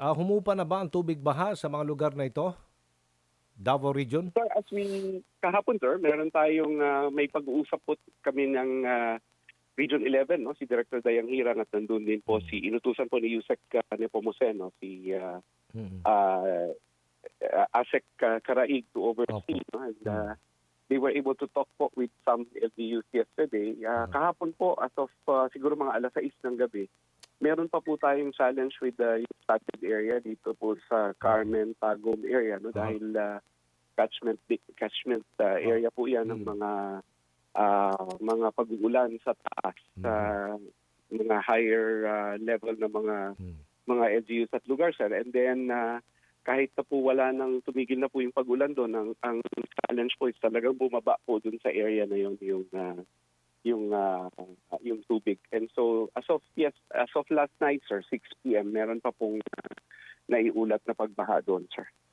Ah, humupa na ba ang tubig baha sa mga lugar na ito? Davao Region? Sir, as we, kahapon sir, meron tayong ah, may pag-uusap po kami ng ah, Region 11, no? si Director Dayang Hirang at nandun din po si inutusan po ni Yusek uh, Nepomuceno, si ah, Mm. uh, Asek uh, Karaig to oversee. No? And uh, they were able to talk po with some LGUs yesterday. Uh. Kahapon po, as of uh, siguro mga alas 6 ng gabi, meron pa po tayong challenge with the flooded area dito po sa Carmen, Tagum area. No? Ah. Dahil uh, catchment catchment uh, area po yan ng Mm. mga uh, mga pag-uulan sa taas Mm. sa mga higher uh, level na mga Mm. mga LGUs at lugar sir and then uh, kahit na po wala nang tumigil na po yung pagulan doon ang, ang challenge po is talagang bumaba po doon sa area na yun yung uh, yung uh, yung tubig. And so as of yes as of last night sir 6 PM meron pa pong uh, naiulat na pagbaha doon sir